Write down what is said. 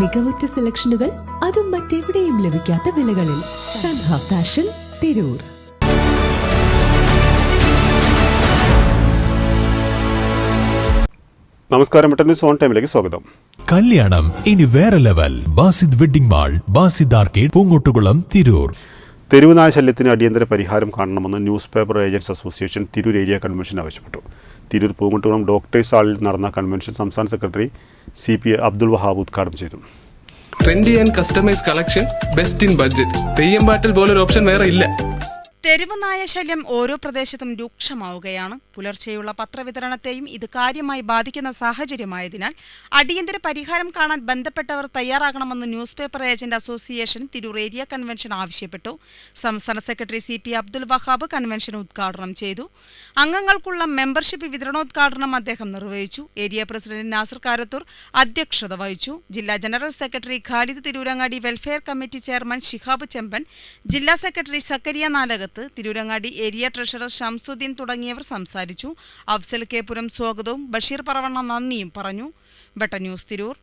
മികവുറ്റ സെലക്ഷനുകൾ അതും മറ്റെവിടെയും ലഭിക്കാത്ത വിലകളിൽ സൻഹ ഫാഷൻ തിരൂർ. നമസ്കാരം പെട്ടെന്ന് സോൺ ടൈമിലേക്ക് സ്വാഗതം. കല്യാണം ഇനി വേറെ level. Basid wedding mall Basid arcade Poonkottukulam Tirur. തെരുവുനായ ശല്യത്തിന് അടിയന്തര പരിഹാരം കാണണമെന്ന് news paper agents association Tirur area convention ആവശ്യപ്പെട്ടു. തിരൂർ പൂമുട്ടുകുളം ഡോക്ടേഴ്സ് ഹാളിൽ നടന്ന കൺവെൻഷൻ സംസ്ഥാന secretary C P Abdul Wahab ഉദ്ഘാടനം ചെയ്തു. Trendy and customise collection best in budget Theyyam പാട്ടിൽ പോലൊരു ഓപ്ഷൻ വേറെ ഇല്ല. തെരുവ് നായ ശല്യം ഓരോ പ്രദേശത്തും രൂക്ഷമാവുകയാണ്. പുലർച്ചെയുള്ള പത്രവിതരണത്തെയും ഇത് കാര്യമായി ബാധിക്കുന്ന സാഹചര്യമായതിനാൽ അടിയന്തര പരിഹാരം കാണാൻ ബന്ധപ്പെട്ടവർ തയ്യാറാകണമെന്ന് news paper agent association Tirur area convention ആവശ്യപ്പെട്ടു. സംസ്ഥാന secretary C P Abdul Wahab convention ഉദ്ഘാടനം ചെയ്തു. അംഗങ്ങൾക്കുള്ള മെമ്പർഷിപ്പ് വിതരണോദ്ഘാടനം അദ്ദേഹം നിർവഹിച്ചു. ഏരിയ പ്രസിഡന്റ് നാസർ കാരത്തൂർ അധ്യക്ഷത വഹിച്ചു. ജില്ലാ general secretary Khalid Tirurangadi welfare committee chairman Shihab Chemban ജില്ലാ secretary Zakariya Nalakath Tirurangadi area treasurer Shamsuddin തുടങ്ങിയവർ സംസാരിച്ചു. അഫ്സൽ കെ. പുരം സ്വാഗതവും. ബഷീർ പറവണ്ണ നന്ദിയും പറഞ്ഞു. വെട്ട ന്യൂസ് തിരൂർ.